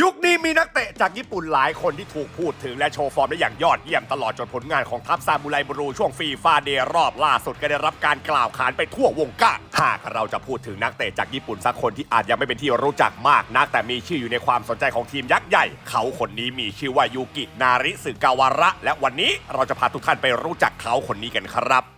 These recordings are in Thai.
ยุคนี้มีนักเตะจากญี่ปุ่นหลายคนที่ถูกพูดถึงและโชว์ฟอร์มได้อย่างยอดเยี่ยมตลอดจนผลงานของทัพซามูไรบรูช่วงฟีฟาเดย์รอบล่าสุดก็ได้รับการกล่าวขานไปทั่ววงการหากเราจะพูดถึงนักเตะจากญี่ปุ่นสักคนที่อาจยังไม่เป็นที่รู้จักมากนัก แต่มีชื่ออยู่ในความสนใจของทีมยักษ์ใหญ่ เขาคนนี้มีชื่อว่ายูกินาริสึกาวาระ และวันนี้เราจะพาทุกท่านไปรู้จักเขาคนนี้กันครับ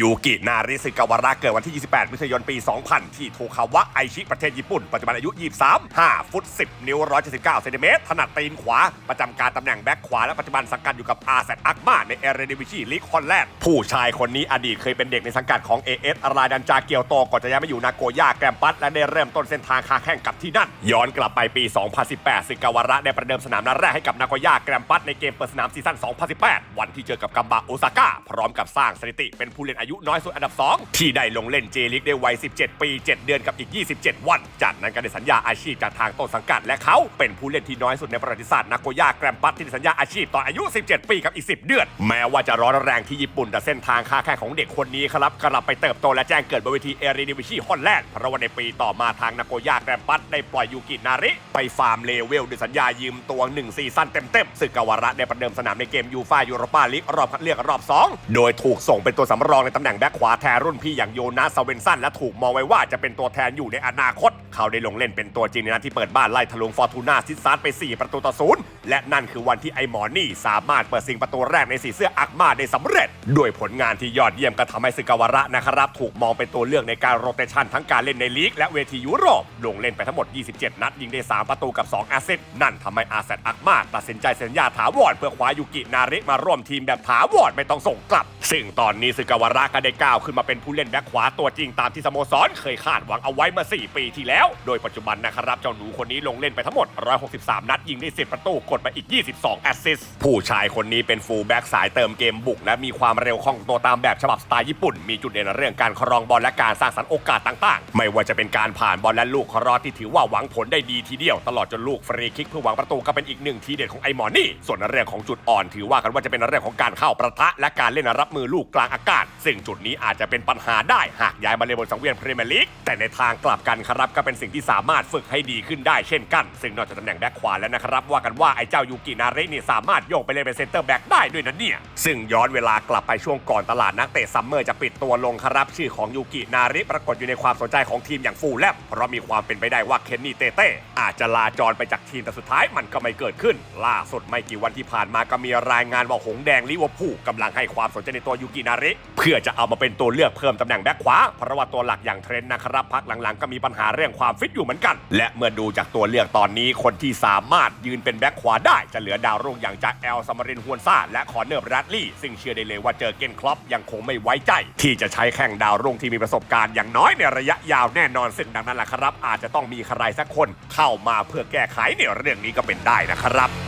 ยูกินาริสึกาวาระเกิดวันที่ 28 มิถุนายน ปี 2000 ที่โทคาวะไอชิประเทศญี่ปุ่น ปัจจุบันอายุ 23 5 ฟุต 10 นิ้ว 179 เซนติเมตร ถนัดตีนขวา ประจำการตำแหน่งแบ็คขวา และปัจจุบันสังกัดอยู่กับอาแซดอักมาในเอเรดิวิชีลีกฮอลแลนด์ผู้ชายคนนี้อดีตเคยเป็นเด็กในสังกัดของ AS ราดันจาเกียวโตก่อนจะย้ายมาอยู่นาโกย่าแกรมปัสและได้เริ่มต้นเส้นทางค้าแข่งกับที่นั่น ย้อนกลับไปปี 2018 สึกาวาระได้ประเดิมสนามนัดแรกให้กับนาโกย่าแกรมปัสในเกมเปิดสนามซีซั่น 2018 วันที่เจอกับกัมบะโอซาก้าพร้อมกับสร้างสถิติเป็นผู้เล่นอายุน้อยสุดอันดับ 2 ที่ได้ลงเล่นเจลิกได้วัย 17 ปี 7 เดือนกับอีก 27 วัน จากนั้นก็ได้สัญญาอาชีพจากทางต้นสังกัดและเขาเป็นผู้เล่นที่น้อยสุดในประวัติศาสตร์นาโกย่าแกรมปัสที่ได้สัญญาอาชีพตอนอายุ 17 ปีกับอีก 10 เดือน แม้ว่าจะร้อนแรงที่ญี่ปุ่นแต่เส้นทางค้าแข่งของเด็กคนนี้ครับกลับไปเติบโตและแจ้งเกิดบนเวทีเอริดิวิชีฮอลแลนด์เพราะว่าในปีต่อมาทางนาโกย่าแกรมปัสได้ปล่อยยูกินาริไปฟาร์มเลเวลด้วยสัญญายืมตัว1ซีซั่นเต็มๆสึกกาวาระได้ประเดิมสนามในเกมยูฟายูโรปาลีกรอบคัดเลือกรอบ 2 โดยถูกส่งเป็นตัวสำรองในตำแหน่งแบ็คขวาแทนรุ่นพี่อย่างโยนาสเวนสันและถูกมองไว้ว่าจะเป็นตัวแทนอยู่ในอนาคต เขาได้ลงเล่นเป็นตัวจริงในนัดที่เปิดบ้านไล่ทะลวงฟอร์ตูนาซิซาร์ไป 4 ประตูต่อศูนย์และนั่นคือวันที่ไอหมอนี่สามารถเปิดสิงประตูแรกในสีเสื้ออักมาได้สำเร็จ ด้วยผลงานที่ยอดเยี่ยมก็ทำให้สึกาวาระนะครับถูกมองเป็นตัวเลือกในการโรเตชันทั้งการเล่นในลีกและเวทียุโรป ลงเล่นไปทั้งหมด 27 นัดยิงได้ 3 ประตูกับ 2 แอสซิสต์นั่นทำให้อาแซดอักมาตัดสินใจเซ็นญาถาวรเพื่อคว้ายูกินาริมาร่วมทีมแบบถาวรไม่ต้องส่งกลับ ซึ่งตอนนี้สึกาวาระราก็ได้ก้าวขึ้นมาเป็นผู้เล่นแบ็คขวาตัวจริงตามที่สโมสรเคยคาดหวังเอาไว้เมื่อ 4 ปีที่แล้ว โดยปัจจุบันนะครับเจ้าหนูคนนี้ลงเล่นไปทั้งหมด 163 นัดยิงได้ 10 ประตูกดไปอีก 22 แอสซิสต์ผู้ชายคนนี้เป็นฟูลแบ็กสายเติมเกมบุก และมีความเร็วคล่องตัวตามแบบฉบับสไตล์ญี่ปุ่น มีจุดเด่นเรื่องการครองบอลและการสร้างสรรค์โอกาสต่างๆ ไม่ว่าจะเป็นการผ่านบอลและลูกครอสที่ถือว่าหวังผลได้ดีทีเดียว ตลอดจนลูกฟรีคิกเพื่อหวังประตูก็เป็นอีกหนึ่งทีเด็ดของไอหมอนี่ส่วนเรื่องของจุดอ่อน ถือว่ากันว่าจะเป็นเรื่องของการเข้าประทะและการเล่นรับมือลูกกลางอากาศซึ่งจุดนี้อาจจะเป็นปัญหาได้หากย้ายมาเล่นบนสังเวียนพรีเมียร์ลีกแต่ในทางกลับกันครับก็เป็นสิ่งที่สามารถฝึกให้ดีขึ้นได้เช่นกัน ซึ่งนอกจากตำแหน่งแบ็คขวาแล้วนะครับว่ากันว่าไอ้เจ้ายูกินารินี่สามารถโยกไปเล่นเป็นเซนเตอร์แบ็คได้ด้วยนะเนี่ยซึ่งย้อนเวลากลับไปช่วงก่อนตลาดนักเตะซัมเมอร์จะปิดตัวลงครับชื่อของยูกินาริปรากฏอยู่ในความสนใจของทีมอย่างฟูลแลบเพราะมีความเป็นไปได้ว่าเคนนี่เตเต้อาจจะลาจรไปจากทีมแต่สุดท้ายมันก็ไม่เกิดขึ้น ล่าสุดไม่กี่วันที่ผ่านมาก็มีรายงานว่าหงแดงลิเวอร์พูลกำลังให้ความสนใจในตัวยูกินาริเพื่อจะเอามาเป็นตัวเลือกเพิ่มตำแหน่งแบ็คขวาเพราะว่าตัวหลักอย่างเทรนต์นะครับพักหลังๆก็มีปัญหาเรื่องความฟิตอยู่เหมือนกัน และเมื่อดูจากตัวเลือกตอนนี้คนที่สามารถยืนเป็นแบ็คขวาได้จะเหลือดาวรุ่งอย่างจากแอลซามารินฮวนซาและคอนเนอร์แบรดลีย์ซึ่งเชื่อได้เลยว่าเจอเกนคลอปยังคงไม่ไว้ใจ ที่จะใช้แข่งดาวรุ่งที่มีประสบการณ์อย่างน้อยในระยะยาวแน่นอนซึ่งดังนั้นแหละครับ อาจจะต้องมีใครสักคนเข้ามาเพื่อแก้ไขในเรื่องนี้ก็เป็นได้นะครับ